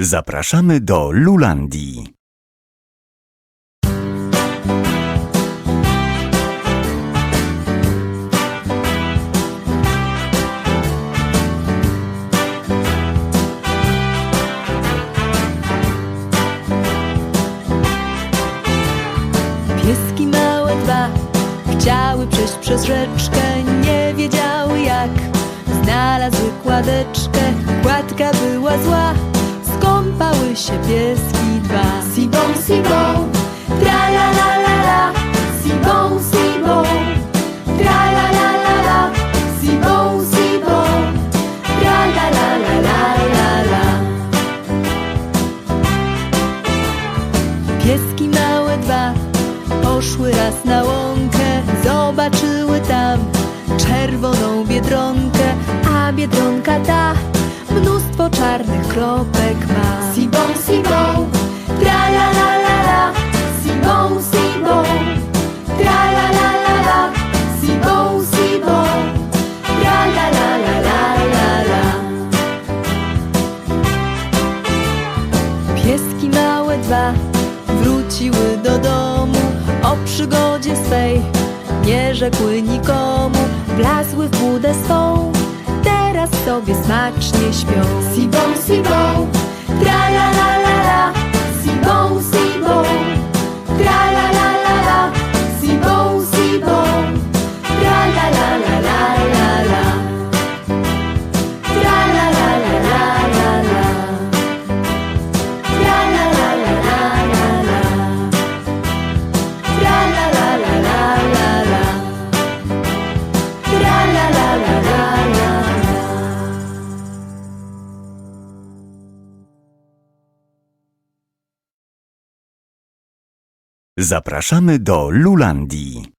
Zapraszamy do Lulandii. Pieski małe dwa chciały przejść przez rzeczkę, nie wiedziały jak. Znalazły kładeczkę, kładka była zła, skąpały się pieski dwa. Sibą, sibą, tra la la la la, sibą, sibą, tra la la la la, sibą, sibą, tra la la la la la la. Pieski małe dwa poszły raz na łąkę, zobaczyły tam czerwoną biedronkę, a biedronka ta mnóstwo czarnych kropek Pieski małe dwa wróciły do domu o przygodzie swej. Nie rzekły nikomu, wlazły w budę swą. Teraz sobie smacznie śpią. Sibą, sibą, Zapraszamy do Lulandii.